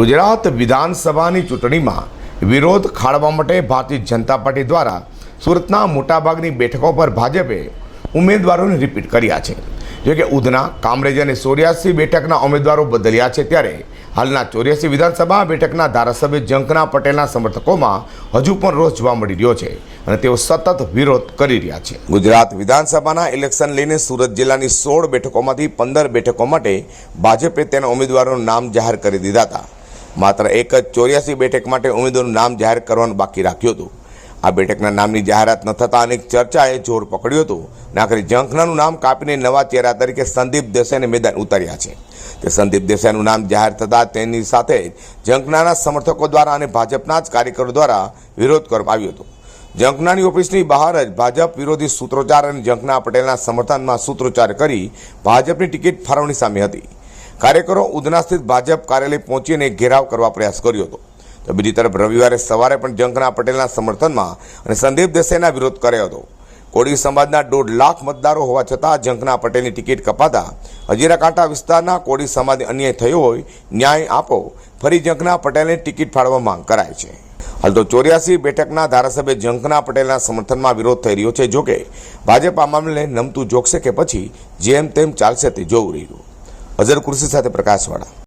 ગુજરાત વિધાનસભાની ચૂંટણીમાં વિરોધ ખાળવા માટે ભારતીય જનતા પાર્ટી દ્વારા સુરતના મોટાભાગની બેઠકો પર ભાજપે ઉમેદવારોને રિપીટ કર્યા છે. જોકે ઉધના, કામરેજ અને ચોર્યાસી બેઠકના ઉમેદવારો બદલ્યા છે ત્યારે હાલના ચોર્યાસી વિધાનસભા બેઠકના ધારાસભ્ય જંકના પટેલના સમર્થકોમાં હજુ પણ રોષ જોવા મળી રહ્યો છે અને તેઓ સતત વિરોધ કરી રહ્યા છે. ગુજરાત વિધાનસભાના ઇલેક્શન લઈને સુરત જિલ્લાની સોળ બેઠકોમાંથી પંદર બેઠકો માટે ભાજપે તેના ઉમેદવારોનું નામ જાહેર કરી દીધા હતા. માત્ર એક જ ચોર્યાસી બેઠક માટે ઉમેદવારનું નામ જાહેર કરવાનું બાકી રાખ્યું હતું. આ બેઠકના નામની જાહેરાત ન થતાં અનેક ચર્ચાએ જોર પકડ્યું હતું. અને આખરે ઝંખનાનું નામ કાપીને નવા ચહેરા તરીકે સંદીપ દેસાઈને મેદાન ઉતાર્યા છે. તે સંદીપ દેસાઈનું નામ જાહેર થતાં તેની સાથે જ ઝંખનાના સમર્થકો દ્વારા અને ભાજપના જ કાર્યકરો દ્વારા વિરોધ કરવામાં આવ્યો હતો. ઝંખનાની ઓફિસની બહાર જ ભાજપ વિરોધી સૂત્રોચ્ચાર અને ઝંખના પટેલના સમર્થનમાં સૂત્રોચ્ચાર કરી ભાજપની ટિકિટ ફાળવણી સામે હતી. કાર્યકરો ઉધના સ્થિત ભાજપ કાર્યાલય પહોંચીને ઘેરાવ કરવા પ્રયાસ કર્યો હતો. તો બીજી તરફ રવિવારે સવારે પણ જંકના પટેલના સમર્થનમાં અને સંદીપ દેસાઈના વિરોધ કર્યો હતો. કોળી સમાજના દોઢ લાખ મતદારો હોવા છતાં જંકના પટેલની ટિકિટ કપાતા હજીરાકાંઠા વિસ્તારના કોળી સમાજ અન્યાય થયો હોય, ન્યાય આપો, ફરી જંકના પટેલની ટિકિટ ફાળવા માંગ કરાય છે. હાલ તો ચોર્યાસી બેઠકના ધારાસભ્ય જંકના પટેલના સમર્થનમાં વિરોધ થઈ રહ્યો છે, જોકે ભાજપ આ મામલે નમતું જોગશે કે પછી જેમ તેમ ચાલશે તે જોવું રહ્યું. અઝર કુર્સી સાથે પ્રકાશવાળા.